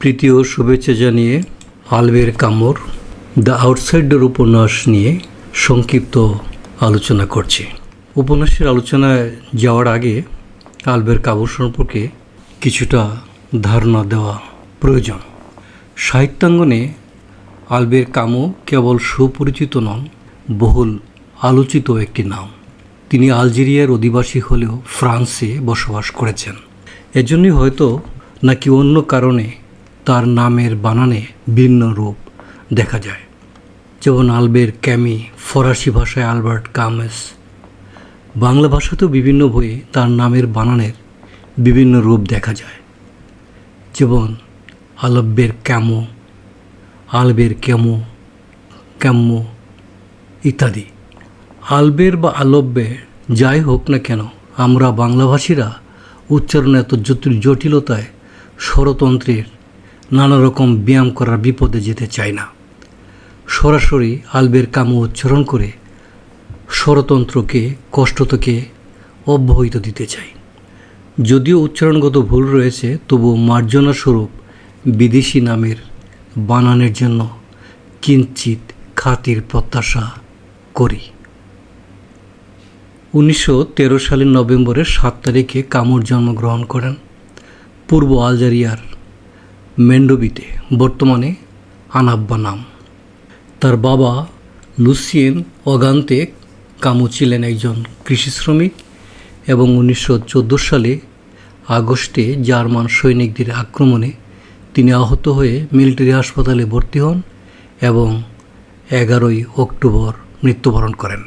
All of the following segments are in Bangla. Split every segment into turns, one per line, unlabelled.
প্রীতি ও শুভেচ্ছা জানিয়ে আলবের কামড়, দ্য আউটসাইডার উপন্যাস নিয়ে সংক্ষিপ্ত আলোচনা করছি। উপন্যাসের আলোচনায় যাওয়ার আগে আলবের কাবুর সম্পর্কে কিছুটা ধারণা দেওয়া প্রয়োজন। সাহিত্যাঙ্গনে আলবের কামো কেবল সুপরিচিত নন, বহুল আলোচিত একটি নাম। তিনি আলজেরিয়ার অধিবাসী হলেও ফ্রান্সে বসবাস করেছেন। এজন্যই হয়তো নাকি অন্য কারণে তার নামের বানানে ভিন্ন রূপ দেখা যায়। যেমন আলবের ক্যামি, ফরাসি ভাষায় আলবার্ট কামেস। বাংলা ভাষাতেও বিভিন্ন বইয়ে তার নামের বানানের বিভিন্ন রূপ দেখা যায়। যেমন Albert Camus, Albert Camus, Camus ইত্যাদি। আলবের বা আলব্যের যাই হোক না কেন, আমরা বাংলাভাষীরা উচ্চারণে এত জটিল জটিলতায় স্বরতন্ত্রের নানা রকম ব্যায়াম করার বিপদে যেতে চাই না। সরাসরি আলবের কামো উচ্চারণ করে স্বরতন্ত্রকে কষ্ট থেকে অব্যাহত দিতে চাই যদিও উচ্চারণগত ভুল রয়েছে তবু মার্জনা স্বরূপ বিদেশি নামের বানানের জন্য কিঞ্চিত খাতির প্রত্যাশা করি। উনিশশো তেরো সালের নভেম্বরের সাত তারিখে কামর জন্মগ্রহণ করেন। পূর্ব আলজারিয়ার মেন্ডোবিতে বর্তমানে আনাব্বা নাম। তার বাবা লুসিয়েন অগান্তে কামু ছিলেন একজন কৃষি শ্রমিক এবং উনিশশো চোদ্দ সালে আগস্টে জার্মান সৈনিকদের আক্রমণে তিনি আহত হয়ে মিলিটারি হাসপাতালে ভর্তি হন এবং এগারোই অক্টোবর মৃত্যুবরণ করেন।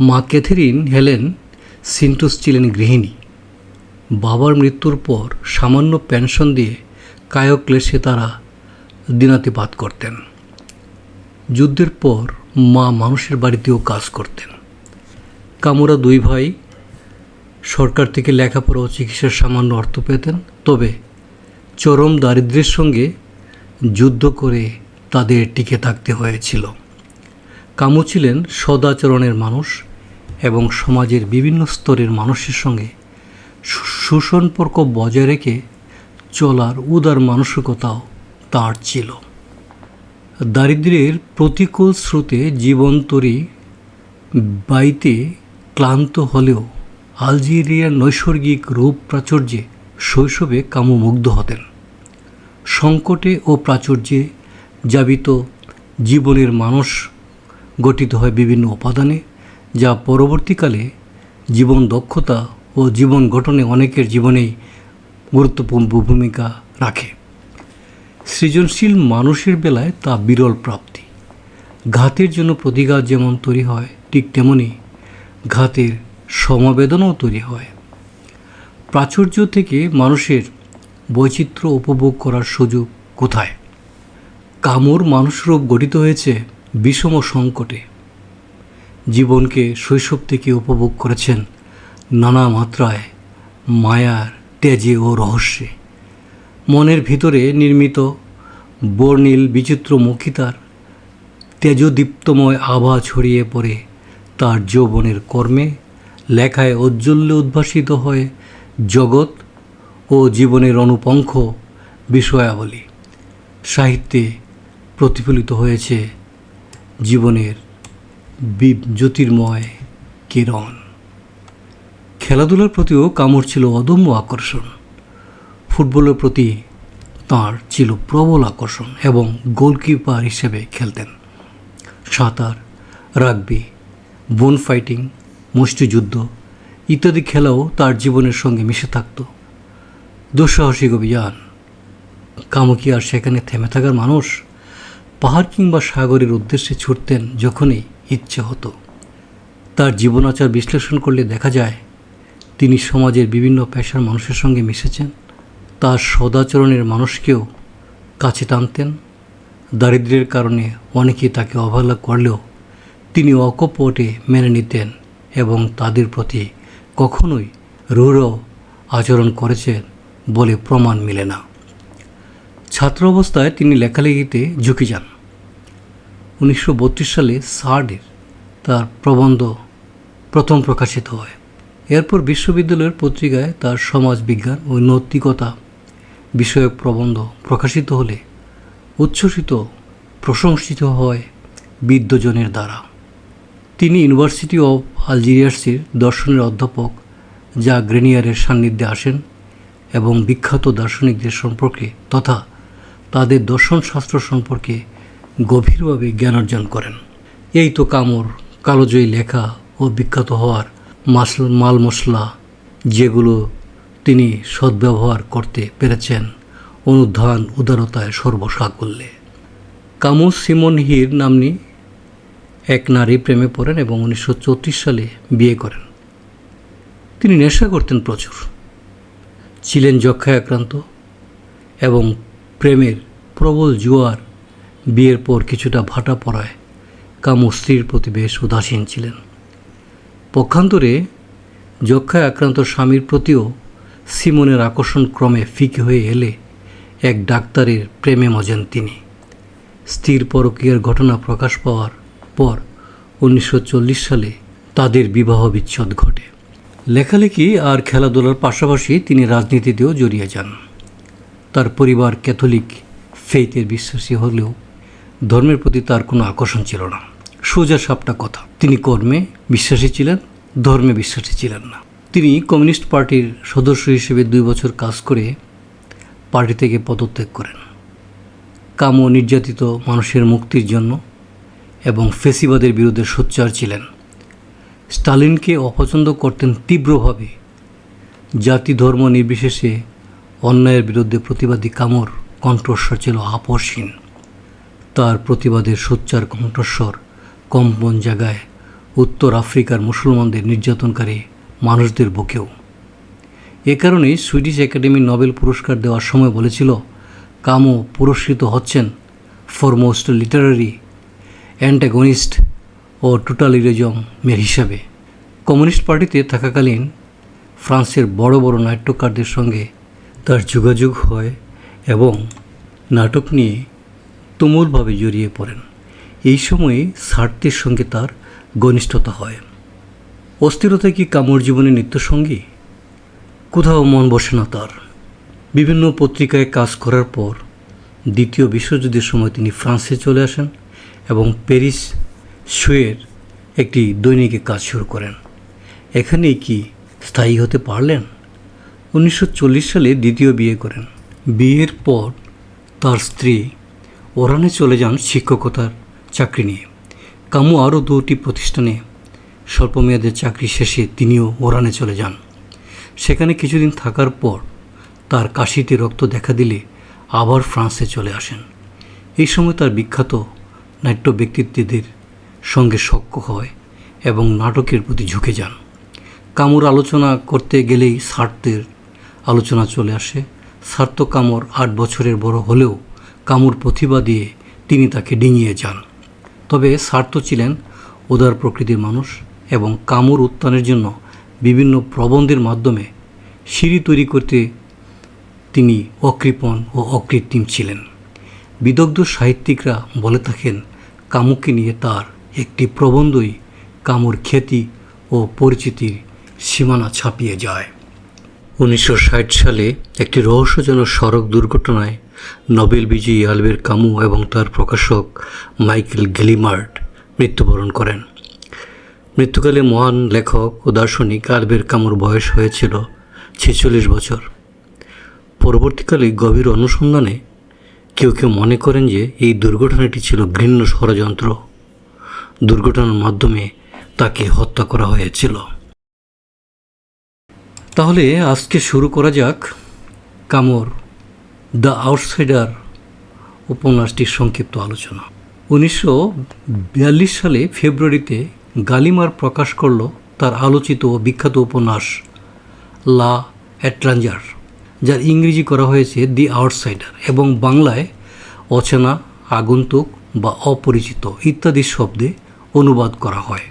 মা ক্যাথেরিন হেলেন সিন্টুস ছিলেন গৃহিণী। বাবার মৃত্যুর পর সামান্য পেনশন দিয়ে কায়ক্লেশে তারা দিনাতিপাত করতেন। যুদ্ধের পর মা মানুষের বাড়িতেও কাজ করতেন। কামুরা দুই ভাই সরকার থেকে লেখাপড়া ও চিকিৎসার সামান্য অর্থ পেতেন, তবে চরম দারিদ্র্যের সঙ্গে যুদ্ধ করে তাদের টিকে থাকতে হয়েছিল। কামু ছিলেন সদাচরণের মানুষ এবং সমাজের বিভিন্ন স্তরের মানুষের সঙ্গে সুসম্পর্ক বজায় রেখে চলার উদার মানসিকতাও তার ছিল। দারিদ্র্যের প্রতিকূল স্রোতে জীবন জীবন্তরী বাইতে ক্লান্ত হলেও আলজেরিয়ার নৈসর্গিক রূপ প্রাচুর্যে শৈশবে কামু মুগ্ধ হতেন। সংকটে ও প্রাচুর্যে যাবিত জীবনের মানুষ গঠিত হয় বিভিন্ন উপাদানে, যা পরবর্তীকালে জীবন দক্ষতা ও জীবন গঠনে অনেকের জীবনেই গুরুত্বপূর্ণ ভূমিকা রাখে। সৃজনশীল মানুষের বেলায় তা বিরল প্রাপ্তি। ঘাতের জন্য প্রতিঘাত যেমন তৈরি হয়, ঠিক তেমনি ঘাতের সমবেদনাও তৈরি হয়। প্রাচুর্য থেকে মানুষের বৈচিত্র্য উপভোগ করার সুযোগ কোথায়? কামর মানুষরূপ গঠিত হয়েছে বিষম সংকটে। জীবনকে শৈশব থেকে উপভোগ করেছেন নানা মাত্রায় মায়ার তেজে ও রহস্যে। মনের ভিতরে নির্মিত বর্ণিল বিচিত্র মুখিতার তেজদীপ্তময় আভা ছড়িয়ে পড়ে তার যৌবনের কর্মে, লেখায় ঔজ্জ্বল্যে উদ্ভাসিত হয়ে জগৎ ও জীবনের অনুপঙ্খ বিষয়াবলী। সাহিত্যে প্রতিফলিত হয়েছে জীবনের জ্যোতির্ময় কিরণ। খেলাধুলার প্রতিও কামড় ছিল অদম্য আকর্ষণ। ফুটবলের প্রতি তার ছিল প্রবল আকর্ষণ এবং গোলকিপার হিসেবে খেলতেন। সাঁতার, রাগবি বোন ফাইটিং মুষ্টিযুদ্ধ ইত্যাদি খেলাও তার জীবনের সঙ্গে মিশে থাকত। দুঃসাহসিক অভিযান। কামকি আর সেখানে থেমে থাকার মানুষ? পাহাড় কিংবা সাগরের উদ্দেশ্যে ছুটতেন যখনই ইচ্ছে হতো। তার জীবনাচার বিশ্লেষণ করলে দেখা যায় তিনি সমাজের বিভিন্ন পেশার মানুষের সঙ্গে মিশেছেন। তার সদাচরণের মানুষকেও কাছে টানতেন। দারিদ্র্যের কারণে অনেকেই তাকে অবহেলা করলেও তিনি অকপটে মেনে নিতেন এবং তাদের প্রতি কখনোই রূঢ় আচরণ করেছেন বলে প্রমাণ মিলে না। ছাত্র অবস্থায় তিনি লেখালেখিতে ঝুঁকে যান। উনিশশো বত্রিশ সালে সার্ডের তার প্রবন্ধ প্রথম প্রকাশিত হয়। এরপর বিশ্ববিদ্যালয়ের পত্রিকায় তার সমাজবিজ্ঞান ও নৈতিকতা বিষয়ক প্রবন্ধ প্রকাশিত হলে উচ্ছ্বসিত, প্রশংসিত হয় বিদ্বজনের দ্বারা। তিনি ইউনিভার্সিটি অফ আলজেরিয়াসের দর্শনের অধ্যাপক, যা গ্রেনিয়ারের সান্নিধ্যে আসেন এবং বিখ্যাত দার্শনিকদের সম্পর্কে তথা তাদের দর্শনশাস্ত্র সম্পর্কে গভীরভাবে জ্ঞান অর্জন করেন। এই তো কামর, কালোজয়ী লেখা ও বিখ্যাত হওয়ার মাসল মাল মশলা যেগুলো তিনি সদ্ব্যবহার করতে পেরেছেন অনুধান উদারতায় সর্বসাকল্যে। কামুস সিমন হির নামনি এক নারী প্রেমে পড়েন এবং উনিশশো চৌত্রিশ সালে বিয়ে করেন। তিনি নেশা করতেন প্রচুর। ছিলেন যক্ষায় আক্রান্ত এবং প্রেমের প্রবল জোয়ার বিয়ের পর কিছুটা ভাটা পড়ায় কামু স্ত্রীর প্রতি বেশ উদাসীন ছিলেন। পক্ষান্তরে যক্ষায় আক্রান্ত স্বামীর প্রতিও সিমনের আকর্ষণ ক্রমে ফিকে হয়ে এলে এক ডাক্তারের প্রেমে মজেন তিনি। স্থির পরকীয়ার ঘটনা প্রকাশ পাওয়ার পর উনিশশো চল্লিশ সালে তাদের বিবাহ বিচ্ছেদ ঘটে। লেখালেখি আর খেলাধুলার পাশাপাশি তিনি রাজনীতিতেও জড়িয়ে যান। তার পরিবার ক্যাথলিক ফেইথের বিশ্বাসী হলেও ধর্মের প্রতি তার কোনো আকর্ষণ ছিল না। সোজা সাপটা কথা। তিনি কর্মে বিশ্বাসী ছিলেন, ধর্মে বিশ্বাসী ছিলেন না। তিনি কমিউনিস্ট পার্টির সদস্য হিসেবে দুই বছর কাজ করে পার্টি থেকে পদত্যাগ করেন। কাম ও নির্যাতিত মানুষের মুক্তির জন্য এবং ফেসিবাদের বিরুদ্ধে সোচ্চার ছিলেন। স্টালিনকে অপছন্দ করতেন তীব্রভাবে। জাতি ধর্ম নির্বিশেষে অন্যায়ের বিরুদ্ধে প্রতিবাদী কামর কণ্ঠস্বর ছিল আপসহীন। তার প্রতিবাদের সোচ্চার কণ্ঠস্বর কম্পন জায়গায় উত্তর আফ্রিকার মুসলমানদের নির্যাতনকারী মানুষদের বুকেও। এ কারণেই সুইডিশ একাডেমি নোবেল পুরস্কার দেওয়ার সময় বলেছিল, কামো পুরস্কৃত হচ্ছেন ফরমোস্ট লিটারারি অ্যান্টাগনিস্ট ও টোটালিরিজমের হিসাবে। কমিউনিস্ট পার্টিতে থাকাকালীন ফ্রান্সের বড় বড় নাট্যকারদের সঙ্গে তার যোগাযোগ হয় এবং নাটক নিয়ে তুমুলভাবে জড়িয়ে পড়েন। এই সময়ে সার্থের সঙ্গে তার ঘনিষ্ঠতা হয়। অস্থিরতা কি কামর জীবনের নিত্যসঙ্গী? কোথাও মন বসে না তার। বিভিন্ন পত্রিকায় কাজ করার পর দ্বিতীয় বিশ্বযুদ্ধের সময় তিনি ফ্রান্সে চলে আসেন এবং প্যারিস শুয়ের একটি দৈনিকে কাজ শুরু করেন। এখানেই কি স্থায়ী হতে পারলেন? উনিশশো চল্লিশ সালে দ্বিতীয় বিয়ে করেন। বিয়ের পর তার স্ত্রী ওরানে চলে যান শিক্ষকতার চাকরি নিয়ে। কামু আরও দুটি প্রতিষ্ঠানে স্বল্পমেয়াদের চাকরি শেষে তিনিও ওরানে চলে যান। সেখানে কিছুদিন থাকার পর তার কাশিতে রক্ত দেখা দিলে আবার ফ্রান্সে চলে আসেন। এই সময় তার বিখ্যাত নাট্য ব্যক্তিত্বদের সঙ্গে সখ্য হয় এবং নাটকের প্রতি ঝুঁকে যান। কামুর আলোচনা করতে গেলেই সার্থের আলোচনা চলে আসে। সার্থ কামর আট বছরের বড় হলেও কামুর প্রতিভা দিয়ে তিনি তাকে ডিঙিয়ে যান। তবে সার্থ ছিলেন উদার প্রকৃতির মানুষ এবং কামুর উত্থানের জন্য বিভিন্ন প্রবন্ধের মাধ্যমে সিঁড়ি তৈরি করতে তিনি অকৃপণ ও অকৃত্রিম ছিলেন। বিদগ্ধ সাহিত্যিকরা বলে থাকেন কামুকে নিয়ে তার একটি প্রবন্ধই কামুর খ্যাতি ও পরিচিতির সীমানা ছাপিয়ে যায়। উনিশশো ষাট সালে একটি রহস্যজনক সড়ক দুর্ঘটনায় নোবেল বিজয়ী আলবের কামু এবং তার প্রকাশক মাইকেল গিলিমার্ট মৃত্যুবরণ করেন। মৃত্যুকালে মহান লেখক ও দার্শনিক আলবের কামুর বয়স হয়েছিল ছেচল্লিশ বছর। পরবর্তীকালে গভীর অনুসন্ধানে কেউ কেউ মনে করেন যে এই দুর্ঘটনাটি ছিল ঘৃণ্য ষড়যন্ত্র। দুর্ঘটনার মাধ্যমে তাকে হত্যা করা হয়েছিল। তাহলে আজকে শুরু করা যাক কামর দ্য আউটসাইডার উপন্যাসটির সংক্ষিপ্ত আলোচনা। উনিশশো বিয়াল্লিশ সালে ফেব্রুয়ারিতে গালিমার প্রকাশ করল তার আলোচিত ও বিখ্যাত উপন্যাস লা অ্যাট্রাঞ্জার যার ইংরেজি করা হয়েছে দি আউটসাইডার এবং বাংলায় অচেনা, আগন্তুক বা অপরিচিত ইত্যাদি শব্দে অনুবাদ করা হয়।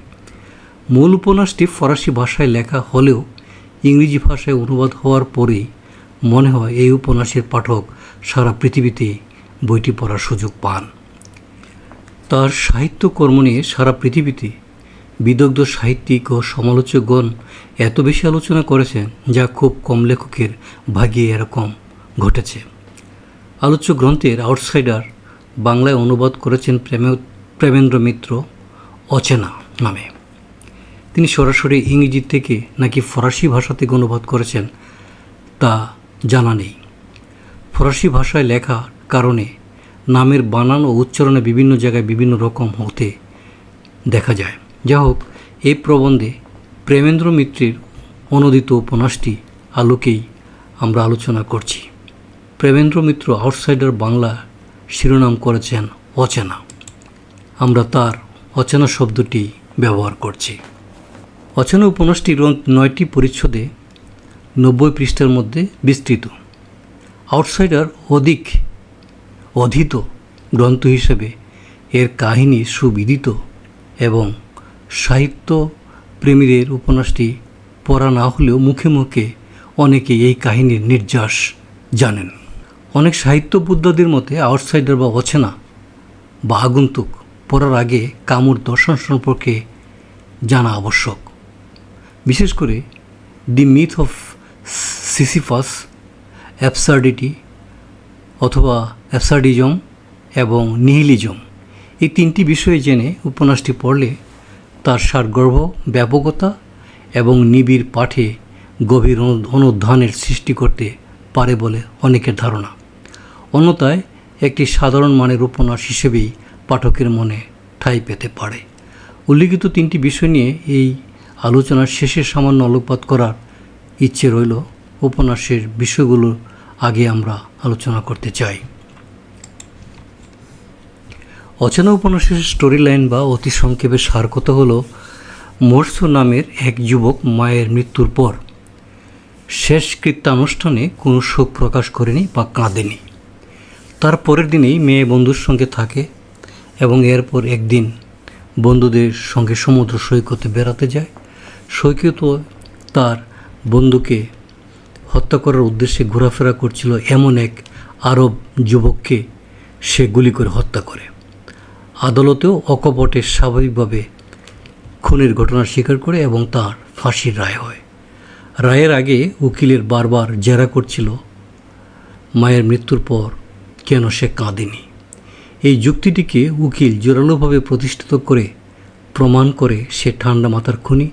মূল উপন্যাসটি ফরাসি ভাষায় লেখা হলেও ইংরেজি ভাষায় অনুবাদ হওয়ার পরেই মনে হয় এই উপন্যাসের পাঠক সারা পৃথিবীতে বইটি পড়ার সুযোগ পান। তার সাহিত্যকর্ম নিয়ে সারা পৃথিবীতে বিদগ্ধ সাহিত্যিক ও সমালোচকগণ এত বেশি আলোচনা করেছেন যা খুব কম লেখকের ভাগিয়ে এরকম ঘটেছে। আলোচ্য গ্রন্থের আউটসাইডার বাংলায় অনুবাদ করেছেন প্রেমে প্রেমেন্দ্র মিত্র অচেনা নামে। তিনি সরাসরি ইংরেজি থেকে নাকি ফরাসি ভাষা থেকে অনুবাদ করেছেন তা জানা নেই। ফরাসি ভাষায় লেখার কারণে নামের বানান ও উচ্চারণে বিভিন্ন জায়গায় বিভিন্ন রকম হতে দেখা যায়। যা হোক এই প্রবন্ধে প্রেমেন্দ্র মিত্রের অনুদিত উপন্যাসটি আলোকেই আমরা আলোচনা করছি। প্রেমেন্দ্র মিত্র আউটসাইডার বাংলা শিরোনাম করেছেন অচেনা। আমরা তার অচেনা শব্দটি ব্যবহার করছি। অচেনা উপন্যাসটি নয়টি পরিচ্ছদে নব্বই পৃষ্ঠার মধ্যে বিস্তৃত। আউটসাইডার অধিক অধীত গ্রন্থ হিসেবে এর কাহিনী সুবিদিত এবং সাহিত্য প্রেমীদের উপন্যাসটি পড়া না হলেও মুখে মুখে অনেকে এই কাহিনীর নির্যাস জানেন। অনেক সাহিত্য বুদ্ধদের মতে আউটসাইডার বা অচেনা বা আগন্তুক পড়ার আগে কামুর দর্শন সম্পর্কে জানা আবশ্যক। বিশেষ করে the myth of Sisyphus, absurdity অথবা অ্যাবসার্ডিজম এবং নিহিলিজম এই তিনটি বিষয়ে জেনে উপন্যাসটি পড়লে তার সারগর্ভ, ব্যাপকতা এবং নিবিড় পাঠে গভীর অনু- অনুধ্যানের সৃষ্টি করতে পারে বলে অনেকের ধারণা। অন্যথায় একটি সাধারণ মানের উপন্যাস হিসেবেই পাঠকের মনে ঠাঁই পেতে পারে। উল্লিখিত তিনটি বিষয় নিয়ে এই আলোচনার শেষে সামান্য আলোকপাত করার ইচ্ছে রইল উপন্যাসের বিষয়গুলো আগে আমরা আলোচনা করতে চাই। অচেনা উপন্যাসের স্টোরি লাইন বা অতি সংক্ষেপে সার কথা হলো নামের এক যুবক মায়ের মৃত্যুর পর। শেষ কৃত্যানুষ্ঠানে কোনো শোক প্রকাশ করেনি বা কাঁদেনি। তার পরের দিনেই মেয়ে বন্ধুর সঙ্গে থাকে এবং এরপর একদিন বন্ধুদের সঙ্গে সমুদ্র সৈকতে বেড়াতে যায়। সৈকত তার বন্ধুকে হত্যা করার উদ্দেশ্যে ঘোরাফেরা করছিল এমন এক আরব যুবককে সে গুলি করে হত্যা করে। আদালতেও অকপটে স্বাভাবিকভাবে খুনের ঘটনা স্বীকার করে এবং তার ফাঁসির রায় হয়। রায়ের আগে উকিলের বারবার জেরা করছিল, মায়ের মৃত্যুর পর কেন সে কাঁদেনি। এই যুক্তিটিকে উকিল জোরালোভাবে প্রতিষ্ঠিত করে প্রমাণ করে সে ঠান্ডা মাথার খুনি,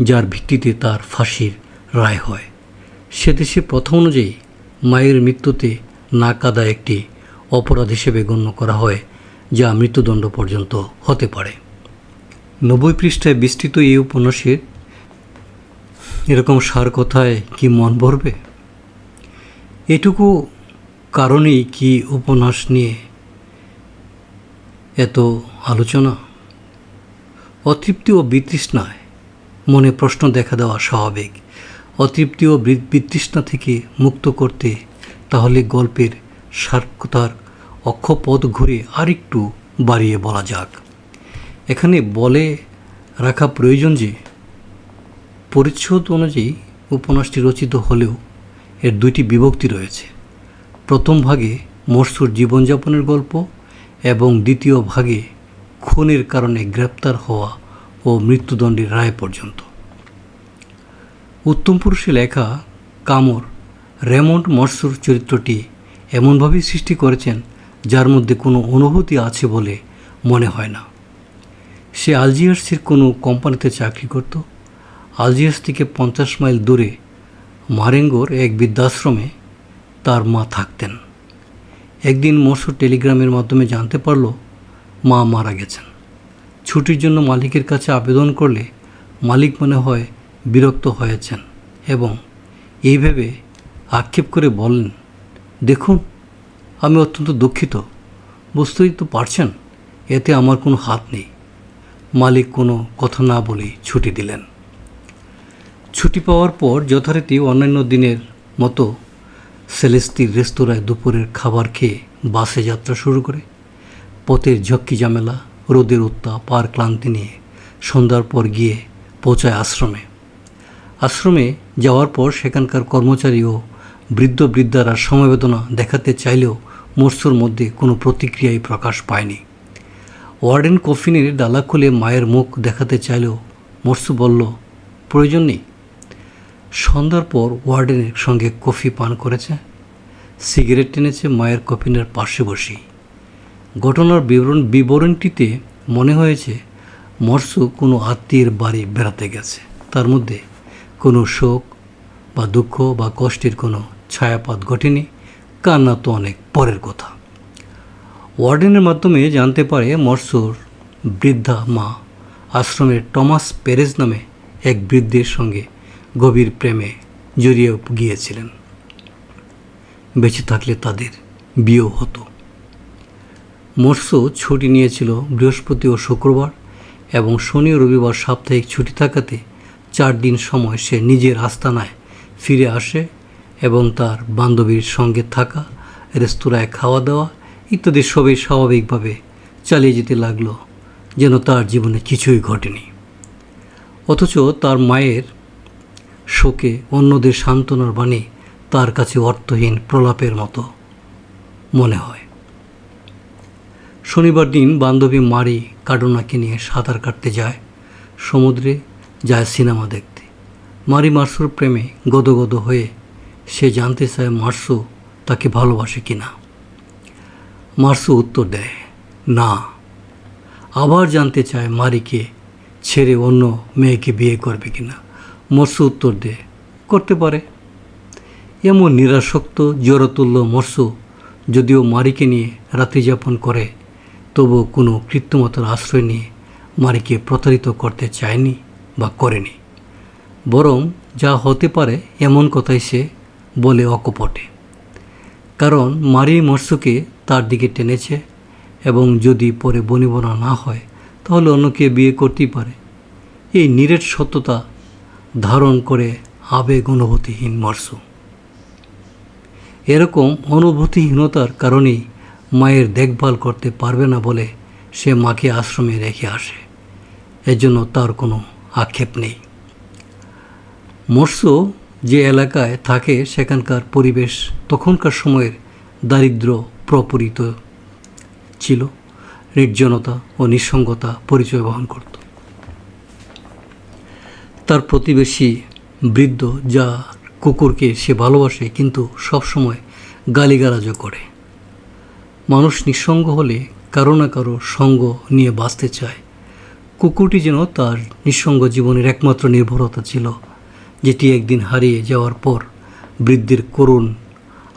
যার ভিত্তিতে তার ফাঁসির রায় হয়। সে দেশে প্রথম অনুযায়ী মায়ের মৃত্যুতে না কাদা একটি অপরাধ হিসেবে গণ্য করা হয়, যা মৃত্যুদণ্ড পর্যন্ত হতে পারে। নব্বই পৃষ্ঠায় বিস্তৃত এই উপন্যাসের এরকম সার কথায় কি মন ভরবে? এটুকু কারণেই কি উপন্যাস নিয়ে এত আলোচনা? অতৃপ্তি ও বিতৃষ্ণায় মনে প্রশ্ন দেখা দেওয়া স্বাভাবিক। অতৃপ্তি ও বিতৃষ্ণা থেকে মুক্ত করতে, তাহলে গল্পের সার্কতার অক্ষপথ ঘুরে আরেকটু বাড়িয়ে বলা যাক। এখানে বলে রাখা প্রয়োজন যে, পরিচ্ছদ অনুযায়ী উপন্যাসটি রচিত হলেও এর দুইটি বিভক্তি রয়েছে। প্রথম ভাগে মরসুর জীবনযাপনের গল্প এবং দ্বিতীয় ভাগে খুনের কারণে গ্রেপ্তার হওয়া ও মৃত্যুদণ্ডের রায় পর্যন্ত। উত্তম পুরুষে লেখা কামর, রেমন্ড মরসুর চরিত্রটি এমনভাবেই সৃষ্টি করেছেন, যার মধ্যে কোনো অনুভূতি আছে বলে মনে হয় না। সে আলজিয়ার্সের কোনো কোম্পানিতে চাকরি করত। আলজিয়ার্স থেকে পঞ্চাশ মাইল দূরে মারেঙ্গোর এক বৃদ্ধাশ্রমে তার মা থাকতেন। একদিন মরসুর টেলিগ্রামের মাধ্যমে জানতে পারল, মা মারা গেছেন। ছুটির জন্য মালিকের কাছে আবেদন করলে মালিক মনে হয় বিরক্ত হয়েছেন এবং এইভাবে আক্ষেপ করে বলেন দেখুন, আমি অত্যন্ত দুঃখিত। বুঝতেই তো পারছেন, এতে আমার কোনো হাত নেই। মালিক কোনো কথা না বলেই ছুটি দিলেন। ছুটি পাওয়ার পর যথারীতি অন্যান্য দিনের মতো সেলেস্তির রেস্তোরাঁয় দুপুরের খাবার খেয়ে বাসে যাত্রা শুরু করে। পথের ঝক্কি ঝামেলা, রোদের উত্তাপ আর ক্লান্তি নিয়ে সন্ধ্যার পর গিয়ে পৌঁছায় আশ্রমে। আশ্রমে যাওয়ার পর সেখানকার কর্মচারী ও বৃদ্ধ বৃদ্ধারা সমবেদনা দেখাতে চাইলেও মরসুর মধ্যে কোনো প্রতিক্রিয়াই প্রকাশ পায়নি। ওয়ার্ডেন কফিনের ডালা খুলে মায়ের মুখ দেখাতে চাইলেও মরসু বলল, প্রয়োজন নেই। সন্ধ্যার পর ওয়ার্ডেনের সঙ্গে কফি পান করেছে, সিগারেট টেনেছে মায়ের কফিনের পাশে বসেই। ঘটনার বিবরণ, বিবরণটিতে মনে হয়েছে মৎস্য কোনো আত্মীয়ের বাড়ি বেড়াতে গেছে। তার মধ্যে কোনো শোক বা দুঃখ বা কষ্টের কোনো ছায়াপাত ঘটেনি, কান্না তো অনেক পরের কথা। ওয়ার্ডেনের মাধ্যমে জানতে পারে মৎস্যর বৃদ্ধা মা আশ্রমের টমাস পেরেজ নামে এক বৃদ্ধের সঙ্গে গভীর প্রেমে জড়িয়ে গিয়েছিলেন। বেঁচে থাকলে তাদের বিয়েও হতো। মৎস্য ছুটি নিয়েছিল বৃহস্পতি ও শুক্রবার এবং শনি ও রবিবার সাপ্তাহিক ছুটি থাকাতে চার দিন সময় সে নিজের আস্তানায় ফিরে আসে এবং তার বান্ধবীর সঙ্গে থাকা, রেস্তোরাঁয় খাওয়া দাওয়া ইত্যাদি সবই স্বাভাবিকভাবে চালিয়ে যেতে লাগল, যেন তার জীবনে কিছুই ঘটেনি। অথচ তার মায়ের শোকে অন্যদের সান্ত্বনার বাণী তার কাছে অর্থহীন প্রলাপের মতো মনে হয়। শনিবার দিন বান্ধবী মারি কাডোনাকে নিয়ে সাঁতার কাটতে যায়। সমুদ্রে যায় সিনেমা দেখতে। মারি মার্সুর প্রেমে গদগদ হয়ে সে জানতে চায় মার্সু তাকে ভালোবাসে কি না মার্সু উত্তর দেয়, না। আবার জানতে চায় মারিকে ছেড়ে অন্য মেয়েকে বিয়ে করবে কি না মৎস্য উত্তর দেয়, করতে পারে। এমন নিরাসক্ত, জড়তুল্য মৎস্য যদিও মারিকে নিয়ে রাত্রি যাপন করে তবু কোনো কৃত্রিমতার আশ্রয় নিয়ে মারিকে প্রতারিত করতে চায়নি। বা করেনি। বরং যা হতে পারে এমন কথাই সে বলে অকপটে। কারণ মারি মৎস্যকে তার দিকে টেনেছে এবং যদি পরে বনিবনা না হয়, তাহলে অন্যকে বিয়ে করতেই পারে। এই নিরেট সত্যতা ধারণ করে আবেগ অনুভূতিহীন মৎস্য। এরকম অনুভূতিহীনতার কারণেই মায়ের দেখভাল করতে পারবে না বলে সে মাকে আশ্রমে রেখে আসে। এজন্য তার কোনো আক্ষেপ নেই। মৎস্য যে এলাকায় থাকে সেখানকার পরিবেশ তখনকার সময়ের দারিদ্র প্রপরিত ছিল, নির্জনতা ও নিঃসঙ্গতা পরিচয় বহন করত। তার প্রতিবেশী বৃদ্ধ যা কুকুরকে সে ভালোবাসে কিন্তু সবসময় গালিগালাজও করে। মানুষ নিঃসঙ্গ হলে কারও না কারও সঙ্গ নিয়ে বাঁচতে চায়। কুকুরটি যেন তার নিঃসঙ্গ জীবনের একমাত্র নির্ভরতা ছিল, যেটি একদিন হারিয়ে যাওয়ার পর বৃদ্ধির করুণ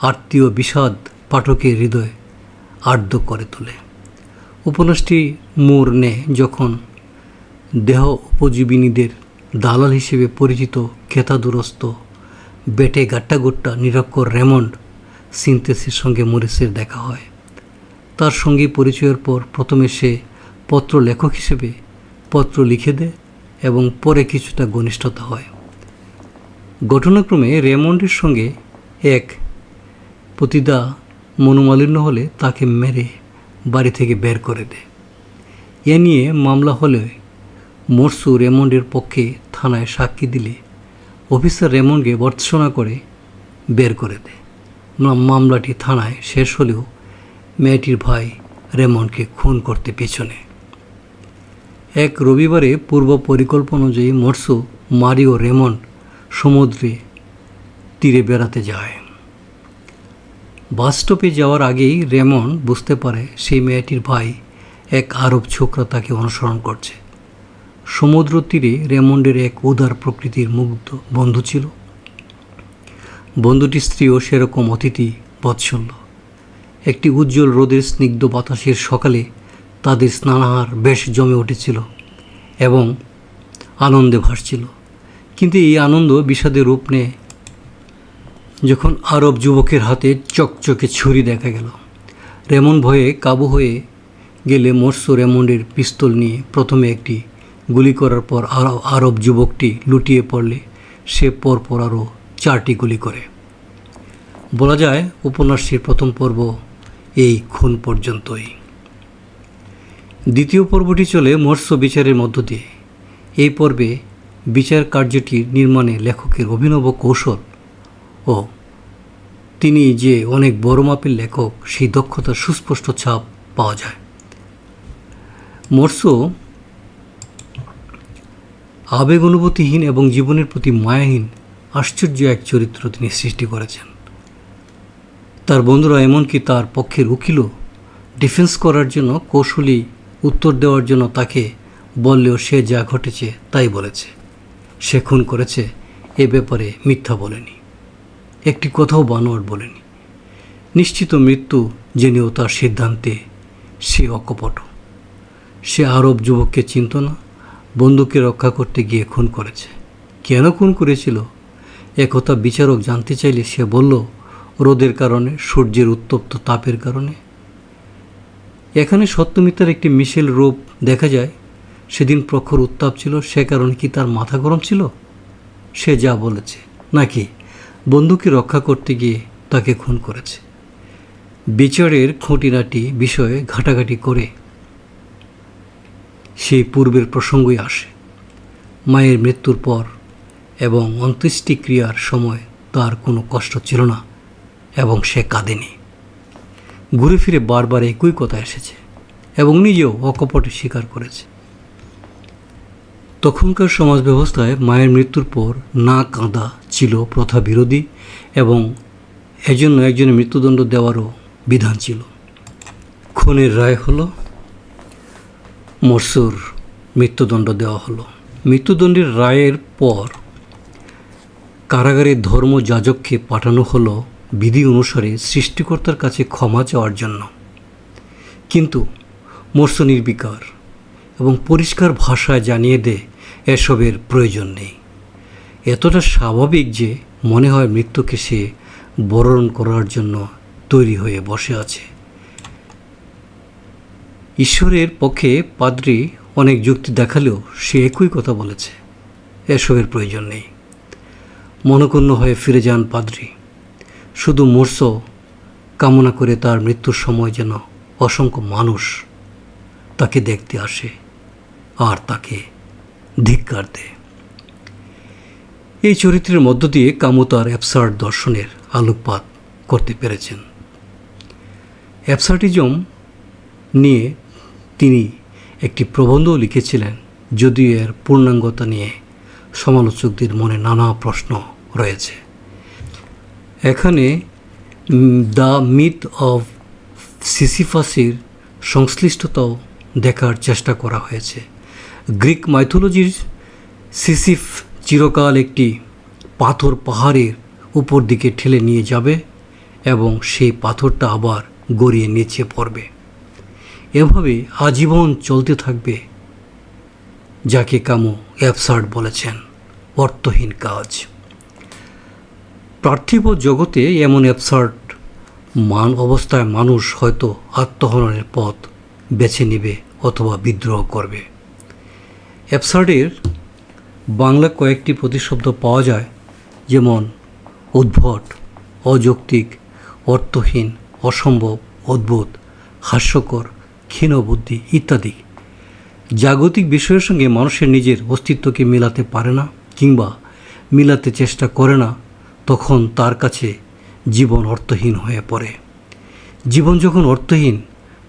আত্মীয় বিষাদ পাঠকের হৃদয় আর্দ্র করে তোলে। উপন্যাসটি মোর নে যখন দেহ উপজীবিনীদের দালাল হিসেবে পরিচিত খেতাদুরস্ত বেটে গাট্টাগোট্টা নিরক্ষর রেমন্ড সিনথেসির সঙ্গে মরিসের দেখা হয়। তার সঙ্গে পরিচয়ের পর প্রথমে সে পত্র লেখক হিসেবে পত্র লিখে দেয় এবং পরে কিছুটা ঘনিষ্ঠতা হয়। ঘটনাক্রমে রেমন্ডের সঙ্গে এক প্রতিদা মনোমালিন্য হলে তাকে মেরে বাড়ি থেকে বের করে দেয় এ নিয়ে মামলা হলে মরসু রেমন্ডের পক্ষে থানায় সাক্ষী দিলে অফিসার রেমন্ডকে ভর্ৎসনা করে বের করে দেয় মামলাটি থানায় শেষ হলেও মেয়েটির ভাই রেমন্ডকে খুন করতে পেছনে। এক রবিবারে পূর্ব পরিকল্পনা অনুযায়ী মরসু মারিও রেমন্ড সমুদ্রে তীরে বেড়াতে যায়। বাস স্টপে যাওয়ার আগেই রেমন বুঝতে পারে সেই মেয়েটির ভাই এক আরব ছোকরা তাকে অনুসরণ করছে। সমুদ্র তীরে রেমন্ডের এক উদার প্রকৃতির মুগ্ধ বন্ধু ছিল। বন্ধুটির স্ত্রীও সেরকম অতিথি বৎসল্য। একটি উজ্জ্বল রোদের স্নিগ্ধ বাতাসের সকালে তাদের স্নানাহার বেশ জমে উঠেছিল এবং আনন্দে ভাসছিল। কিন্তু এই আনন্দ বিষাদের রূপ নেয় যখন আরব যুবকের হাতে চকচকে ছুরি দেখা গেল, রেমন ভয়ে কাবু হয়ে গেলে মৎস্য রেমন্ডের পিস্তল নিয়ে প্রথমে একটি গুলি করার পর আরব যুবকটি লুটিয়ে পড়লে সে পরপর আরও চারটি গুলি করে। বলা যায়, উপন্যাসটির প্রথম পর্ব এই খুন পর্যন্তই। দ্বিতীয় পর্বটি চলে মৎস্য বিচারের মধ্য দিয়ে। এই পর্বে বিচার কার্যটি নির্মাণে লেখকের অভিনব কৌশল ও তিনি যে অনেক বড় মাপের লেখক, সেই দক্ষতার সুস্পষ্ট ছাপ পাওয়া যায়। মৎস্য আবেগ অনুভূতিহীন এবং জীবনের প্রতি মায়াহীন আশ্চর্য এক চরিত্র তিনি সৃষ্টি করেছেন। তার বন্ধুরা এমনকি তার পক্ষের উকিলও ডিফেন্স করার জন্য কৌশলী উত্তর দেওয়ার জন্য তাকে বললেও সে যা ঘটেছে তাই বলেছে। সে খুন করেছে এ ব্যাপারে মিথ্যা বলেনি। একটি কথাও বানোয়ার বলেনি। নিশ্চিত মৃত্যু জেনেও তার সিদ্ধান্তে সে অকপট। সে আরব যুবককে চিনত না বন্ধুকে রক্ষা করতে গিয়ে খুন করেছে। কেন খুন করেছিল? একথা বিচারক জানতে চাইলে সে বলল, রোদের কারণে, সূর্যের উত্তপ্ত তাপের কারণে। এখানে সত্যমিতার একটি মিশেল রূপ দেখা যায়। সেদিন প্রখর উত্তাপ ছিল, সে কারণে কি তার মাথা গরম ছিল? সে যা বলেছে, নাকি বন্ধুকে রক্ষা করতে গিয়ে তাকে খুন করেছে। বিচারের খুঁটিনাটি বিষয়ে ঘাটাঘাটি করে সেই পূর্বের প্রসঙ্গই আসে। মায়ের মৃত্যুর পর এবং অন্ত্যেষ্টিক্রিয়ার সময় তার কোনো কষ্ট ছিল না এবং সে কাঁদেনি। ঘুরে ফিরে বারবার একই কথা এসেছে এবং নিজেও অকপটে স্বীকার করেছে। তখনকার সমাজ ব্যবস্থায় মায়ের মৃত্যুর পর না কাঁদা ছিল প্রথা বিরোধী এবং এজন্য একজনের মৃত্যুদণ্ড দেওয়ারও বিধান ছিল। খুনের রায় হলো, মরসুর মৃত্যুদণ্ড দেওয়া হলো। মৃত্যুদণ্ডের রায়ের পর কারাগারের ধর্মযাজককে পাঠানো হলো বিধি অনুসারে সৃষ্টিকর্তার কাছে ক্ষমা চাওয়ার জন্য। কিন্তু মর্ষ নির্বিকার এবং পরিষ্কার ভাষায় জানিয়ে দে, এসবের প্রয়োজন নেই। এতটা স্বাভাবিক যে মনে হয় মৃত্যুকে সে বরণ করার জন্য তৈরি হয়ে বসে আছে। ঈশ্বরের পক্ষে পাদ্রি অনেক যুক্তি দেখালেও সে একই কথা বলেছে। এসবের প্রয়োজন নেই। মনকন্য হয়ে ফিরে যান পাদ্রি। শুধু মূর্ষ কামনা করে তার মৃত্যুর সময় যেন অসংখ্য মানুষ তাকে দেখতে আসে আর তাকে ধিক্কার দেয়। এই চরিত্রের মধ্য দিয়ে কামু তার অ্যাবসার্ড দর্শনের আলোকপাত করতে পেরেছেন। অ্যাবসার্টিজম নিয়ে তিনি একটি প্রবন্ধও লিখেছিলেন, যদিও এর পূর্ণাঙ্গতা নিয়ে সমালোচকদের মনে নানা প্রশ্ন রয়েছে। এখানে দ্য মিথ অফ সিসিফাসির সংশ্লিষ্টতাও দেখার চেষ্টা করা হয়েছে। গ্রিক মাইথোলজির সিসিফ চিরকাল একটি পাথর পাহাড়ের উপর দিকে ঠেলে নিয়ে যাবে এবং সেই পাথরটা আবার গড়িয়ে নিচে পড়বে। এভাবে আজীবন চলতে থাকবে, যাকে কামু অ্যাবসার্ড বলেছেন, অর্থহীন কাজ। পার্থিব জগতে এমন অ্যাবসার্ড মান অবস্থায় মানুষ হয়তো আত্মহননের পথ বেছে নেবে অথবা বিদ্রোহ করবে। অ্যাবসার্ডের বাংলা কয়েকটি প্রতিশব্দ পাওয়া যায়, যেমন উদ্ভট, অযৌক্তিক, অর্থহীন, অসম্ভব, অদ্ভুত, হাস্যকর, ক্ষীণবুদ্ধি ইত্যাদি। জাগতিক বিষয়ের সঙ্গে মানুষের নিজের অস্তিত্বকে মেলাতে পারে না কিংবা মিলাতে চেষ্টা করে না। তখন তার কাছে জীবন অর্থহীন হয়ে পড়ে। জীবন যখন অর্থহীন,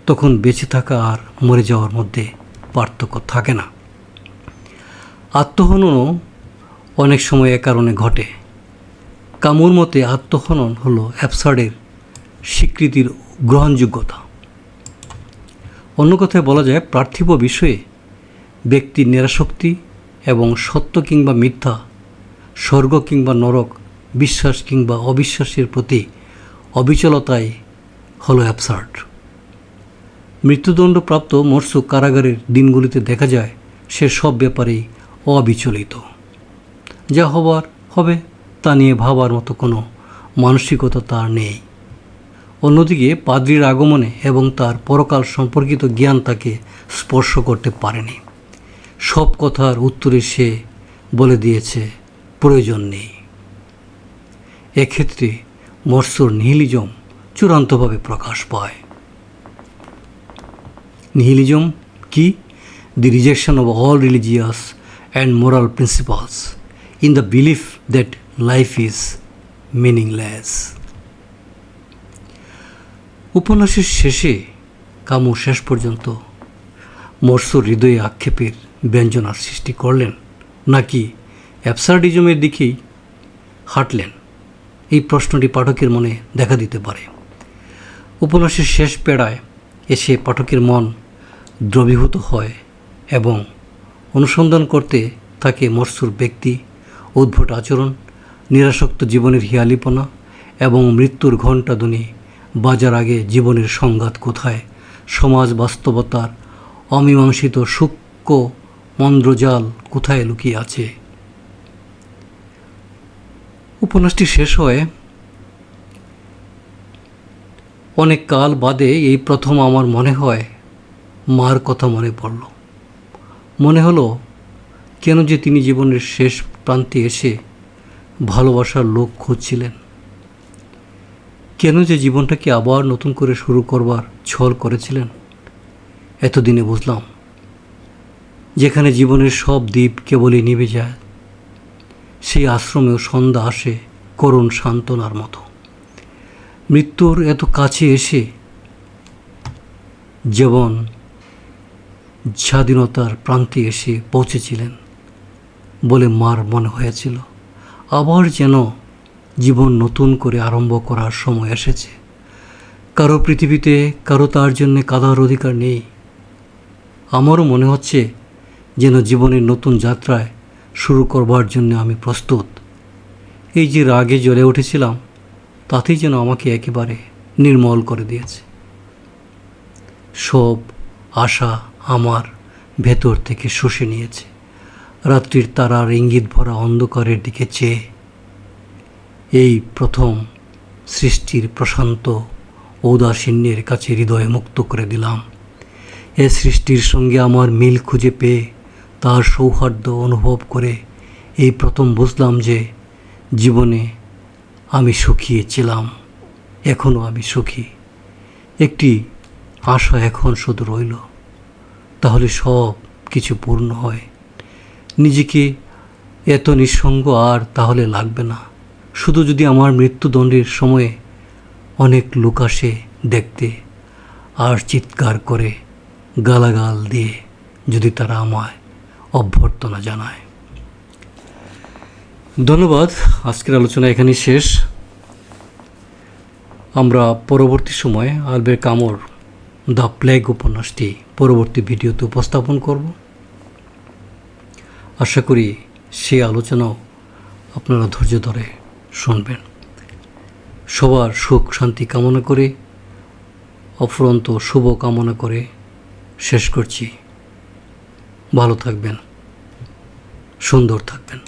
তখন বেঁচে থাকা আর মরে যাওয়ার মধ্যে পার্থক্য থাকে না। আত্মহননও অনেক সময় এ কারণে ঘটে। কামুর মতে আত্মহনন হলো অ্যাবসার্ডের স্বীকৃতির গ্রহণযোগ্যতা। অন্য কথায় বলা যায়, পার্থিব বিষয়ে ব্যক্তির নিরাশক্তি এবং সত্য কিংবা মিথ্যা, স্বর্গ কিংবা নরক বিশ্বাস কিংবা অবিশ্বাসের প্রতি অবিচলতাই হলো অ্যাবসার্ড মৃত্যুদণ্ডপ্রাপ্ত মরসুক কারাগারের দিনগুলিতে দেখা যায়, সে সব ব্যাপারেই অবিচলিত। যা হবার হবে তা নিয়ে ভাবার মতো কোনো মানসিকতা তার নেই। অন্যদিকে পাদ্রির আগমনে এবং তার পরকাল সম্পর্কিত জ্ঞান তাকে স্পর্শ করতে পারেনি। সব কথার উত্তরে সে বলে দিয়েছে, প্রয়োজন নেই। এক্ষেত্রে মৎস্যর নিহিলিজম চূড়ান্তভাবে প্রকাশ পায়। নিহিলিজম কি? The rejection of all religious and moral principles in the belief that life is meaningless উপন্যাসের শেষে কামু শেষ পর্যন্ত মৎস্য হৃদয়ে আক্ষেপের ব্যঞ্জনার সৃষ্টি করলেন, নাকি অ্যাবসার্ডিজমের দিকেই হাঁটলেন? এই প্রশ্নটি পাঠকের মনে দেখা দিতে পারে। উপন্যাসের শেষ পেড়ায় এসে পাঠকের মন দ্রবীভূত হয় এবং অনুসন্ধান করতে থাকে মৎস্যর ব্যক্তি, উদ্ভট আচরণ, নিরাসক্ত জীবনের হিয়ালিপনা এবং মৃত্যুর ঘণ্টা ঘণ্টাধ্বনি বাজার আগে জীবনের সংঘাত কোথায়, সমাজ বাস্তবতার অমীমাংসিত সূক্ষ্ম মন্দ্রজাল কোথায় লুকিয়ে আছে। উপন্যাসটি শেষ হয়ে অনেক কাল বাদে এই প্রথম আমার মনে হয় মার কথা মনে পড়ল। মনে হলো, কেন যে তিনি জীবনের শেষ প্রান্তে এসে ভালোবাসার লোক খুঁজছিলেন। কেন যে জীবনটাকে আবার নতুন করে শুরু করবার ছল করেছিলেন, এতদিনে বুঝলাম, যেখানে জীবনের সব দ্বীপ কেবলই নিভে যায়। সেই আশ্রমেও সন্ধ্যা আসে করুণ সান্ত্বনার মতো। মৃত্যুর এত কাছে এসে যেমন স্বাধীনতার প্রান্তে এসে পৌঁছেছিলেন বলে মার মনে হয়েছিল। আবার যেন জীবন নতুন করে আরম্ভ করার সময় এসেছে। কারও পৃথিবীতে, কারও তার জন্যে কাদার অধিকার নেই। আমারও মনে হচ্ছে যেন জীবনের নতুন যাত্রায় শুরু করবার জন্য আমি প্রস্তুত। এই যে রাগে জ্বলে উঠেছিলাম, তাতেই যেন আমাকে একেবারে নির্মল করে দিয়েছে। সব আশা আমার ভেতর থেকে শুষে নিয়েছে। রাত্রির তারার ইঙ্গিত ভরা অন্ধকারের দিকে চেয়ে এই প্রথম সৃষ্টির প্রশান্ত ঔদাসীন্যের কাছে হৃদয় মুক্ত করে দিলাম। এ সৃষ্টির সঙ্গে আমার মিল খুঁজে পেয়ে তার সৌহার্দ্য অনুভব করে এই প্রথম বুঝলাম যে জীবনে আমি সুখিয়েছিলাম এখনও আমি সুখী। একটি আশা এখন শুধু রইল। তাহলে সব কিছু পূর্ণ হয়। নিজেকে এত নিঃসঙ্গ আর তাহলে লাগবে না। শুধু যদি আমার মৃত্যুদণ্ডের সময়ে অনেক লোক আসে দেখতে আর চিৎকার করে, গালাগাল দিয়ে যদি তারা আমায় অভ্যর্থনা জানায়। ধন্যবাদ, আজকের আলোচনা এখানেই শেষ। আমরা পরবর্তী সময়ে আলবের কামর দ্য প্লেগ উপন্যাসটি পরবর্তী ভিডিওতে উপস্থাপন করব। আশা করি সেই আলোচনাও আপনারা ধৈর্য ধরে শুনবেন। সবার সুখ, শান্তি কামনা করে, অফুরন্ত শুভ কামনা করে শেষ করছি। ভালো থাকবেন সুন্দর থাকবেন।